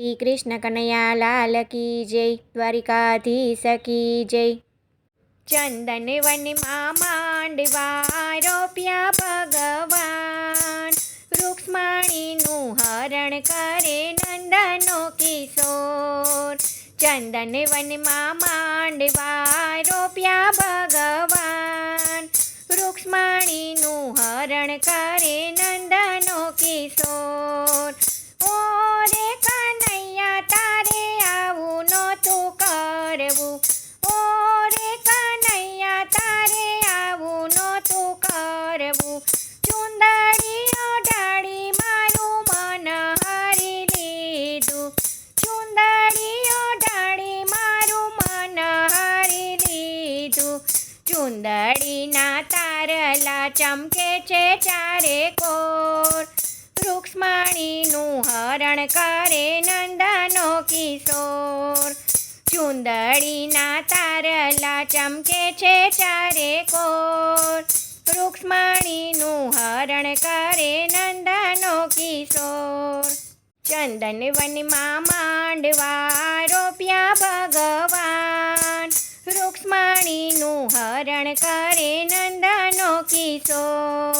શ્રી કૃષ્ણ કનૈયા લાલ કી જય દ્વારિકાધીશ કી જય ચંદન વનમાં માંડવા રોપ્યા ભગવાન રૂક્ષ્મણીનું હરણ કરે નંદનો કિશોર ચંદન વનમાં માંડવા રોપ્યા ભગવાન રૂક્ષ્મણીનું ચુંદડીના તારલા ચમકે છે ચારે કોર. વૃક્ષમાણીનું હરણ કરે નંદનો કિશોર. ચુંદડીના તારલા ચમકે છે ચારે કોર. વૃક્ષમાણીનું હરણ કરે નંદનો કિશોર. ચંદન વનમાં માંડવા રોપ્યા ભગવાન. કરે નંદનો કિશોર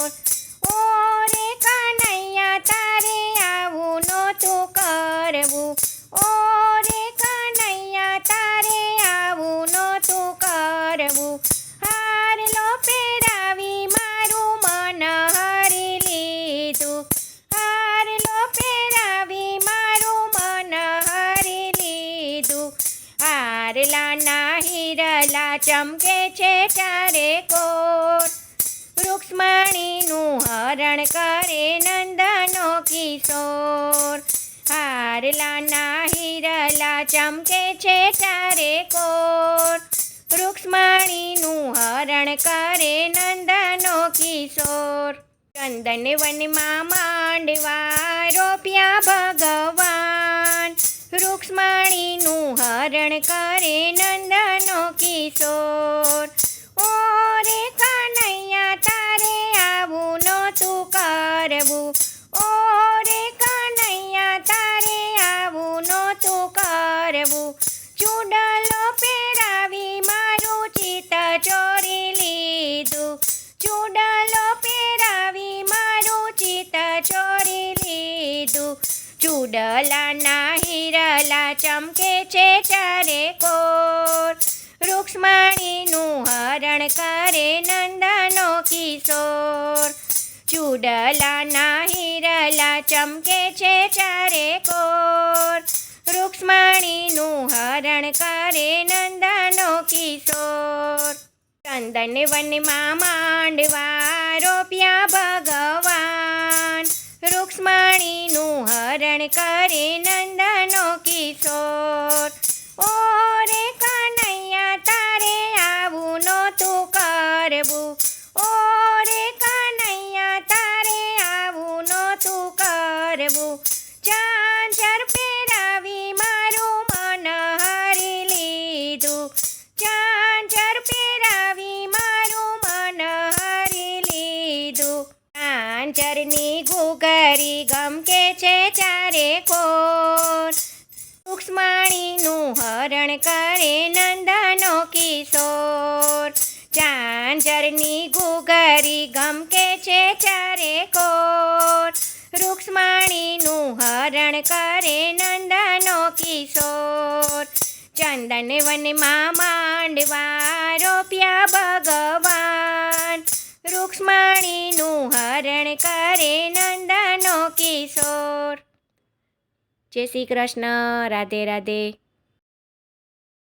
ચમકે છે ચારે કોર રૂક્ષ્મણીનું હરણ કરે નંદનો કિશોર. હારલાના હિરલા ચમકે છે ચારે કોર રૂક્ષ્મણીનું હરણ કરે નંદનો કિશોર. ચંદન વનમાં માંડવા રોપ્યા ભગવાન. રૂક્ષ્મણીનું હરણ કરે નંદનો કિશોર. ઓ રે કનૈયા, તારે આવું નહોતું કરવું. ઓ રે કનૈયા, તારે આવું નહોતું કરવું. ચૂડલો પહેરાવી મારું ચિત્ત ચોરી લીધું. ચૂડલો પહેરાવી મારું ચિત્ત ચોરી લીધું. ચૂડલાના હિરલા ચમકે છે ચારે કોર. રૂક્ષ્મણીનું હરણ કરે નંદનો કિશોર. ચુડલાના હિરલા ચમકે છે ચારે કોર. રૂક્ષ્મણીનું હરણ કરે નંદનો કિશોર. ચંદન વનમાં માંડવા રોપ્યા ભગવાન. રૂક્ષ્મણીનું હરણ કરે નંદનો કિશોર. કરવું ઓ રે કનૈયા, તારે આવું નહોતું કરવું. ચાંચર પહેરાવી મારું મન હારી લીધું. ચાંચર પહેરાવી મારું મન હારી લીધું. ચાંચરની ઘૂઘરી ગમકે છે ચારે કોર? રૂક્ષ્મણીનું હરણ કરે નંદનો કિશોર. ચાંચરની ગુગરી ગમકે છે ચારે કોટ રૂક્ષ્મણીનું હરણ કરે નંદનો કિશોર. ચંદન વનમાં માંડવા રોપ્યા ભગવાન. રૂક્ષ્મણીનું હરણ કરે નંદનો કિશોર. જય શ્રી કૃષ્ણ. રાધે રાધે.